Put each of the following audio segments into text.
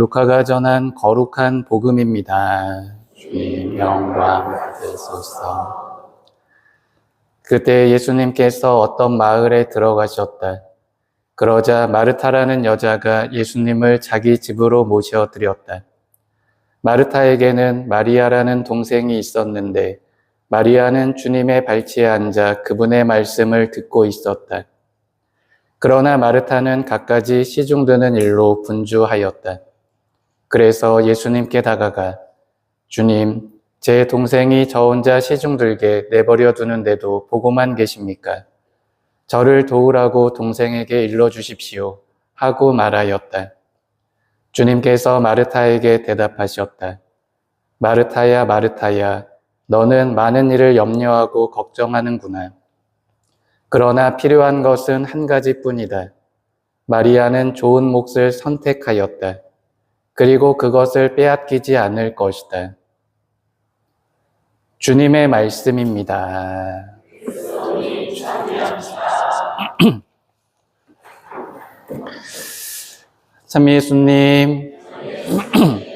루카가 전한 거룩한 복음입니다. 주님 영광 받으소서. 그때 예수님께서 어떤 마을에 들어가셨다. 그러자 마르타라는 여자가 예수님을 자기 집으로 모셔 드렸다. 마르타에게는 마리아라는 동생이 있었는데 마리아는 주님의 발치에 앉아 그분의 말씀을 듣고 있었다. 그러나 마르타는 갖가지 시중드는 일로 분주하였다. 그래서 예수님께 다가가 주님, 제 동생이 저 혼자 시중들게 내버려 두는데도 보고만 계십니까? 저를 도우라고 동생에게 일러 주십시오. 하고 말하였다. 주님께서 마르타에게 대답하셨다. 마르타야, 마르타야, 너는 많은 일을 염려하고 걱정하는구나. 그러나 필요한 것은 한 가지 뿐이다. 마리아는 좋은 몫을 선택하였다. 그리고 그것을 빼앗기지 않을 것이다. 주님의 말씀입니다. 참 예수님.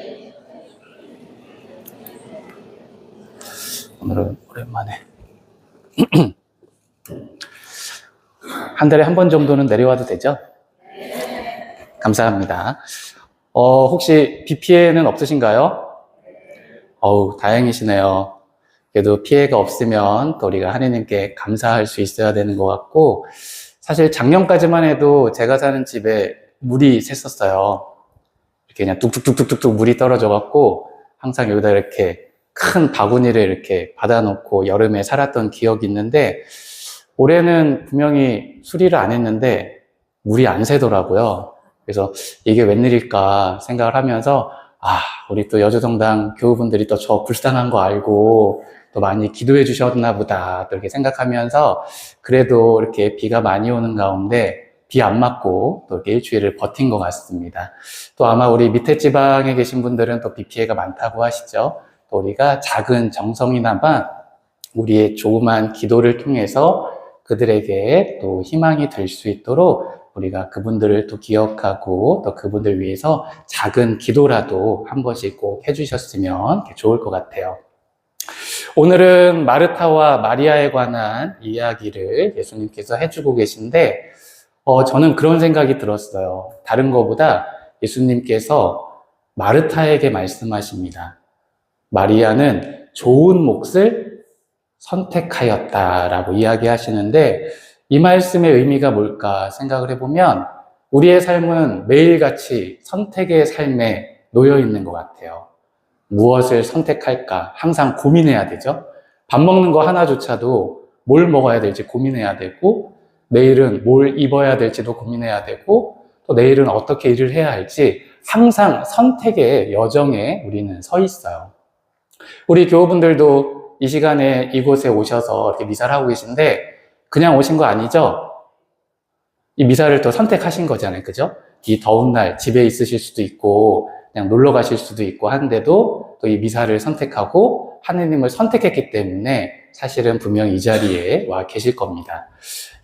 오늘은 오랜만에 한 달에 한 번 정도는 내려와도 되죠? 감사합니다. 어, 혹시 비 피해는 없으신가요? 어우, 다행이시네요. 그래도 피해가 없으면 또 우리가 하느님께 감사할 수 있어야 되는 것 같고, 사실 작년까지만 해도 제가 사는 집에 물이 샜었어요. 이렇게 그냥 뚝뚝뚝뚝뚝 물이 떨어져갖고, 항상 여기다 이렇게 큰 바구니를 이렇게 받아놓고 여름에 살았던 기억이 있는데, 올해는 분명히 수리를 안 했는데, 물이 안 새더라고요. 그래서 이게 웬일일까 생각을 하면서, 아, 우리 또 여주정당 교우분들이 또 저 불쌍한 거 알고, 또 많이 기도해 주셨나 보다, 또 이렇게 생각하면서, 그래도 이렇게 비가 많이 오는 가운데, 비 안 맞고, 또 이렇게 일주일을 버틴 것 같습니다. 또 아마 우리 밑에 지방에 계신 분들은 또 비 피해가 많다고 하시죠. 또 우리가 작은 정성이나마 우리의 조그만 기도를 통해서 그들에게 또 희망이 될 수 있도록 우리가 그분들을 또 기억하고 또 그분들 위해서 작은 기도라도 한 번씩 꼭 해주셨으면 좋을 것 같아요. 오늘은 마르타와 마리아에 관한 이야기를 예수님께서 해주고 계신데, 어, 저는 그런 생각이 들었어요. 다른 것보다 예수님께서 마르타에게 말씀하십니다. 마리아는 좋은 몫을 선택하였다라고 이야기하시는데 이 말씀의 의미가 뭘까 생각을 해보면 우리의 삶은 매일같이 선택의 삶에 놓여 있는 것 같아요. 무엇을 선택할까 항상 고민해야 되죠. 밥 먹는 거 하나조차도 뭘 먹어야 될지 고민해야 되고 내일은 뭘 입어야 될지도 고민해야 되고 또 내일은 어떻게 일을 해야 할지 항상 선택의 여정에 우리는 서 있어요. 우리 교우분들도 이 시간에 이곳에 오셔서 이렇게 미사를 하고 계신데 그냥 오신 거 아니죠? 이 미사를 또 선택하신 거잖아요. 그죠? 이 더운 날 집에 있으실 수도 있고 그냥 놀러 가실 수도 있고 한데도 또 이 미사를 선택하고 하느님을 선택했기 때문에 사실은 분명히 이 자리에 와 계실 겁니다.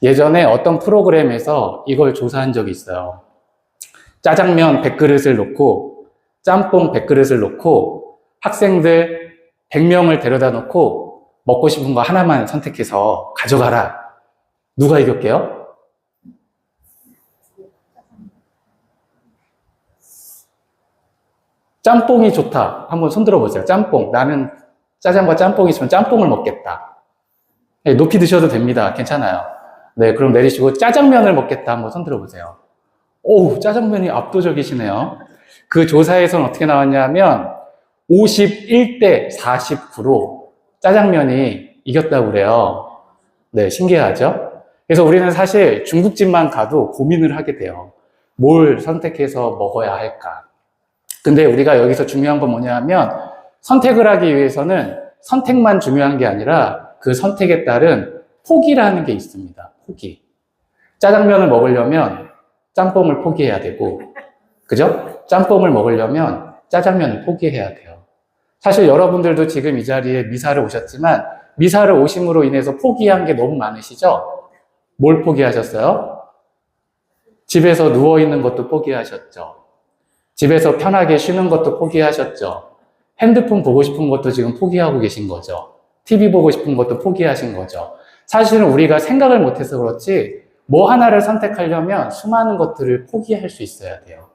예전에 어떤 프로그램에서 이걸 조사한 적이 있어요. 짜장면 100그릇을 놓고 짬뽕 100그릇을 놓고 학생들 100명을 데려다 놓고 먹고 싶은 거 하나만 선택해서 가져가라. 누가 이겼게요? 짬뽕이 좋다. 한번 손 들어 보세요. 짬뽕. 나는 짜장과 짬뽕이 있으면 짬뽕을 먹겠다. 네, 높이 드셔도 됩니다. 괜찮아요. 네, 그럼 내리시고 짜장면을 먹겠다. 한번 손 들어 보세요. 오, 짜장면이 압도적이시네요. 그 조사에서는 어떻게 나왔냐면 51대 49로 짜장면이 이겼다고 그래요. 네, 신기하죠? 그래서 우리는 사실 중국집만 가도 고민을 하게 돼요. 뭘 선택해서 먹어야 할까? 근데 우리가 여기서 중요한 건 뭐냐면 선택을 하기 위해서는 선택만 중요한 게 아니라 그 선택에 따른 포기라는 게 있습니다. 포기. 짜장면을 먹으려면 짬뽕을 포기해야 되고, 그죠? 짬뽕을 먹으려면 짜장면을 포기해야 돼요. 사실 여러분들도 지금 이 자리에 미사를 오셨지만 미사를 오심으로 인해서 포기한 게 너무 많으시죠? 뭘 포기하셨어요? 집에서 누워 있는 것도 포기하셨죠. 집에서 편하게 쉬는 것도 포기하셨죠. 핸드폰 보고 싶은 것도 지금 포기하고 계신 거죠. TV 보고 싶은 것도 포기하신 거죠. 사실은 우리가 생각을 못해서 그렇지, 뭐 하나를 선택하려면 수많은 것들을 포기할 수 있어야 돼요.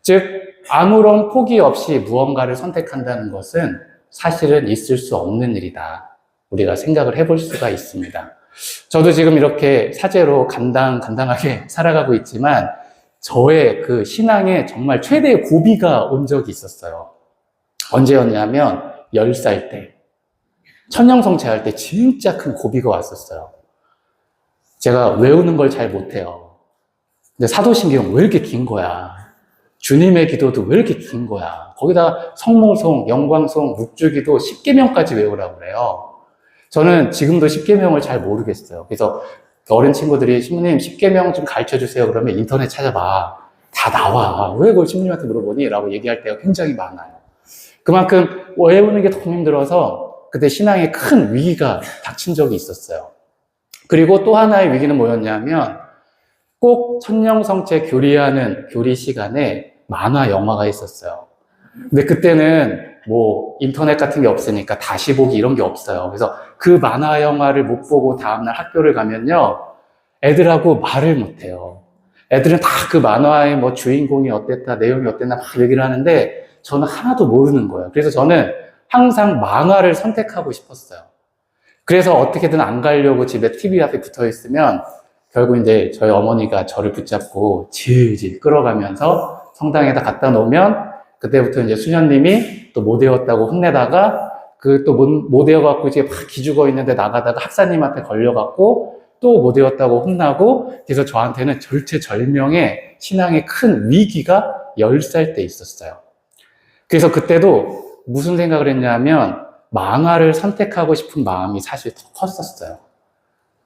즉, 아무런 포기 없이 무언가를 선택한다는 것은 사실은 있을 수 없는 일이다. 우리가 생각을 해볼 수가 있습니다. 저도 지금 이렇게 사제로 감당, 감당하게 살아가고 있지만, 저의 그 신앙에 정말 최대의 고비가 온 적이 있었어요. 언제였냐면, 10살 때. 천년성체 할 때 진짜 큰 고비가 왔었어요. 제가 외우는 걸 잘 못해요. 근데 사도신경 왜 이렇게 긴 거야? 주님의 기도도 왜 이렇게 긴 거야? 거기다 성모송, 영광송, 묵주기도 10계명까지 외우라고 그래요. 저는 지금도 10계명을 잘 모르겠어요. 그래서 어린 친구들이 신부님 10계명 좀 가르쳐 주세요. 그러면 인터넷 찾아봐. 다 나와. 왜 그걸 신부님한테 물어보니? 라고 얘기할 때가 굉장히 많아요. 그만큼 외우는 게 너무 힘들어서 그때 신앙에 큰 위기가 닥친 적이 있었어요. 그리고 또 하나의 위기는 뭐였냐면 꼭 천령성체 교리하는 교리 시간에 만화 영화가 있었어요. 근데 그때는 뭐 인터넷 같은 게 없으니까 다시 보기 이런 게 없어요. 그래서 그 만화 영화를 못 보고 다음날 학교를 가면요. 애들하고 말을 못 해요. 애들은 다 그 만화의 뭐 주인공이 어땠다, 내용이 어땠나 막 얘기를 하는데 저는 하나도 모르는 거예요. 그래서 저는 항상 만화를 선택하고 싶었어요. 그래서 어떻게든 안 가려고 집에 TV 앞에 붙어 있으면 결국 이제 저희 어머니가 저를 붙잡고 질질 끌어가면서 성당에다 갖다 놓으면 그때부터 이제 수녀님이 또 못 외웠다고 혼내다가 그 또 못 외워갖고 이제 막 기죽어 있는데 나가다가 학사님한테 걸려갖고 또 못 외웠다고 혼나고 그래서 저한테는 절체절명의 신앙의 큰 위기가 10살 때 있었어요. 그래서 그때도 무슨 생각을 했냐면 만화를 선택하고 싶은 마음이 사실 더 컸었어요.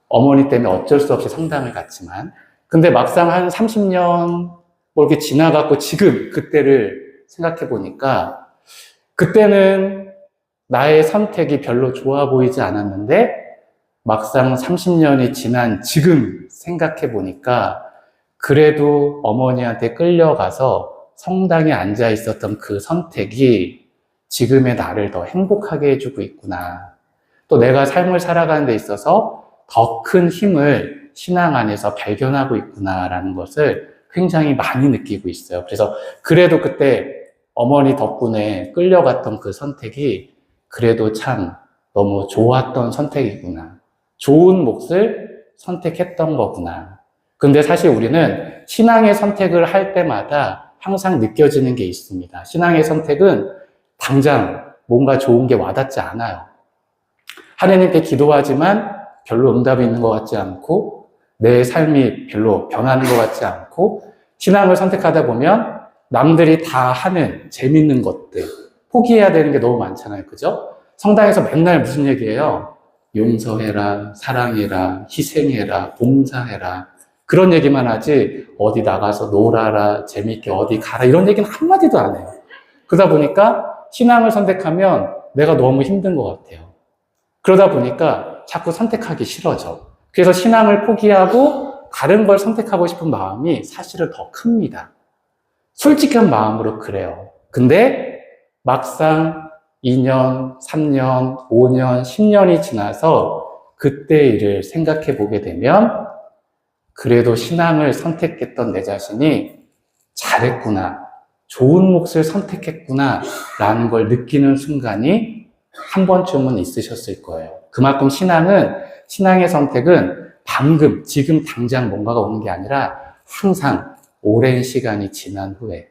어머니 때문에 어쩔 수 없이 성당을 갔지만 근데 막상 한 30년 뭐 이렇게 지나갖고 지금 그때를 생각해 보니까 그때는 나의 선택이 별로 좋아 보이지 않았는데 막상 30년이 지난 지금 생각해 보니까 그래도 어머니한테 끌려가서 성당에 앉아 있었던 그 선택이 지금의 나를 더 행복하게 해주고 있구나. 또 내가 삶을 살아가는 데 있어서 더 큰 힘을 신앙 안에서 발견하고 있구나라는 것을 굉장히 많이 느끼고 있어요. 그래서 그래도 그때 어머니 덕분에 끌려갔던 그 선택이 그래도 참 너무 좋았던 선택이구나. 좋은 몫을 선택했던 거구나. 근데 사실 우리는 신앙의 선택을 할 때마다 항상 느껴지는 게 있습니다. 신앙의 선택은 당장 뭔가 좋은 게 와닿지 않아요. 하나님께 기도하지만 별로 응답이 있는 것 같지 않고 내 삶이 별로 변하는 것 같지 않고 신앙을 선택하다 보면 남들이 다 하는 재밌는 것들 포기해야 되는 게 너무 많잖아요. 그죠? 성당에서 맨날 무슨 얘기해요? 용서해라, 사랑해라, 희생해라, 봉사해라. 그런 얘기만 하지 어디 나가서 놀아라, 재밌게 어디 가라 이런 얘기는 한마디도 안 해요. 그러다 보니까 신앙을 선택하면 내가 너무 힘든 것 같아요. 그러다 보니까 자꾸 선택하기 싫어져. 그래서 신앙을 포기하고 다른 걸 선택하고 싶은 마음이 사실은 더 큽니다. 솔직한 마음으로 그래요. 근데 막상 2년, 3년, 5년, 10년이 지나서 그때 일을 생각해 보게 되면 그래도 신앙을 선택했던 내 자신이 잘했구나. 좋은 몫을 선택했구나. 라는 걸 느끼는 순간이 한 번쯤은 있으셨을 거예요. 그만큼 신앙은, 신앙의 선택은 방금, 지금 당장 뭔가가 오는 게 아니라 항상 오랜 시간이 지난 후에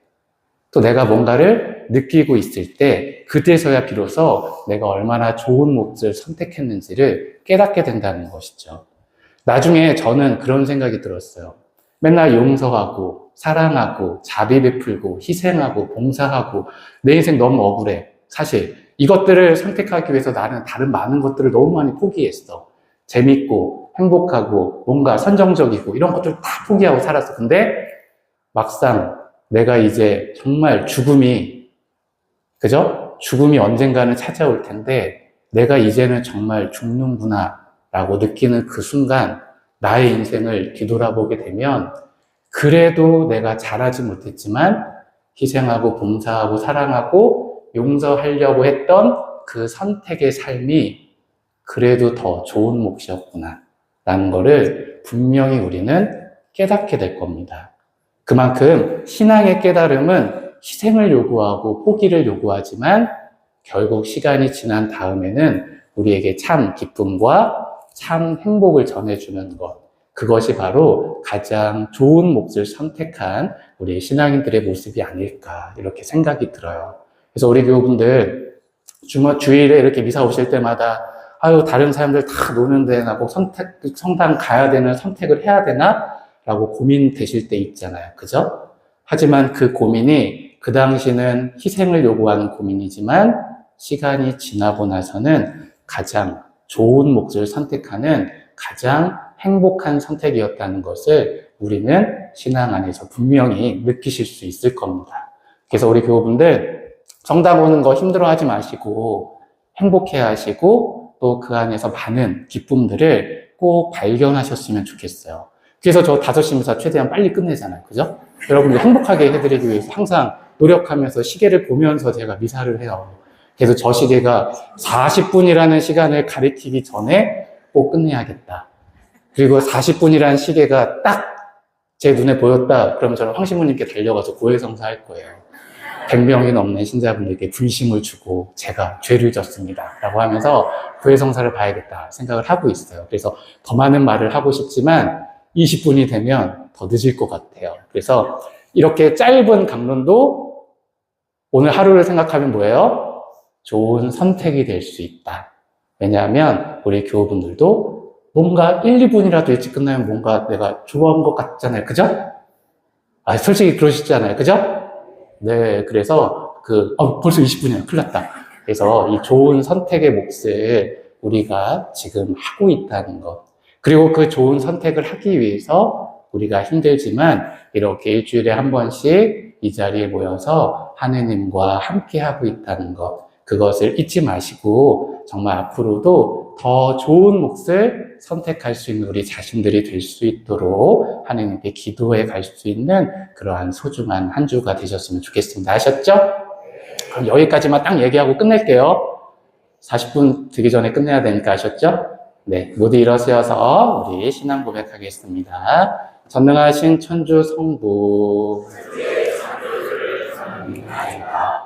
또 내가 뭔가를 느끼고 있을 때 그때서야 비로소 내가 얼마나 좋은 몫을 선택했는지를 깨닫게 된다는 것이죠. 나중에 저는 그런 생각이 들었어요. 맨날 용서하고 사랑하고 자비 베풀고 희생하고 봉사하고 내 인생 너무 억울해. 사실 이것들을 선택하기 위해서 나는 다른 많은 것들을 너무 많이 포기했어. 재밌고 행복하고 뭔가 선정적이고 이런 것들 다 포기하고 살았어. 근데 막상 내가 이제 정말 죽음이 그죠? 죽음이 언젠가는 찾아올 텐데 내가 이제는 정말 죽는구나 라고 느끼는 그 순간 나의 인생을 뒤돌아보게 되면 그래도 내가 잘하지 못했지만 희생하고 봉사하고 사랑하고 용서하려고 했던 그 선택의 삶이 그래도 더 좋은 몫이었구나. 라는 거를 분명히 우리는 깨닫게 될 겁니다. 그만큼 신앙의 깨달음은 희생을 요구하고 포기를 요구하지만 결국 시간이 지난 다음에는 우리에게 참 기쁨과 참 행복을 전해주는 것. 그것이 바로 가장 좋은 몫을 선택한 우리 신앙인들의 모습이 아닐까 이렇게 생각이 들어요. 그래서 우리 교우분들 주말 주일에 이렇게 미사 오실 때마다 아유 다른 사람들 다 노는데 나 꼭 선택 성당 가야 되는 선택을 해야 되나 라고 고민 되실 때 있잖아요. 그죠? 하지만 그 고민이 그 당시는 희생을 요구하는 고민이지만 시간이 지나고 나서는 가장 좋은 몫을 선택하는 가장 행복한 선택이었다는 것을 우리는 신앙 안에서 분명히 느끼실 수 있을 겁니다. 그래서 우리 교우분들 성당 오는 거 힘들어 하지 마시고 행복해 하시고 또 그 안에서 많은 기쁨들을 꼭 발견하셨으면 좋겠어요. 그래서 저 5시 미사 최대한 빨리 끝내잖아요. 그죠? 여러분들 행복하게 해드리기 위해서 항상 노력하면서 시계를 보면서 제가 미사를 해요. 그래서 저 시계가 40분이라는 시간을 가리키기 전에 꼭 끝내야겠다. 그리고 40분이라는 시계가 딱 제 눈에 보였다. 그럼 저는 황신부님께 달려가서 고해성사 할 거예요. 100명이 넘는 신자분들께 불심을 주고 제가 죄를 졌습니다. 라고 하면서 고해성사를 봐야겠다 생각을 하고 있어요. 그래서 더 많은 말을 하고 싶지만 20분이 되면 더 늦을 것 같아요. 그래서 이렇게 짧은 강론도 오늘 하루를 생각하면 뭐예요? 좋은 선택이 될 수 있다. 왜냐하면 우리 교우분들도 뭔가 1, 2분이라도 일찍 끝나면 뭔가 내가 좋아한 것 같잖아요. 그죠? 아, 솔직히 그러시잖아요. 그죠? 네, 그래서 그, 어, 벌써 20분이야. 큰일 났다. 그래서 이 좋은 선택의 몫을 우리가 지금 하고 있다는 것. 그리고 그 좋은 선택을 하기 위해서 우리가 힘들지만 이렇게 일주일에 한 번씩 이 자리에 모여서 하느님과 함께 하고 있다는 것. 그것을 잊지 마시고 정말 앞으로도 더 좋은 몫을 선택할 수 있는 우리 자신들이 될 수 있도록 하느님께 기도해 갈 수 있는 그러한 소중한 한 주가 되셨으면 좋겠습니다. 아셨죠? 그럼 여기까지만 딱 얘기하고 끝낼게요. 40분 되기 전에 끝내야 되니까 아셨죠? 네, 모두 일어서서 우리 신앙 고백하겠습니다. 전능하신 천주 성부. Amén.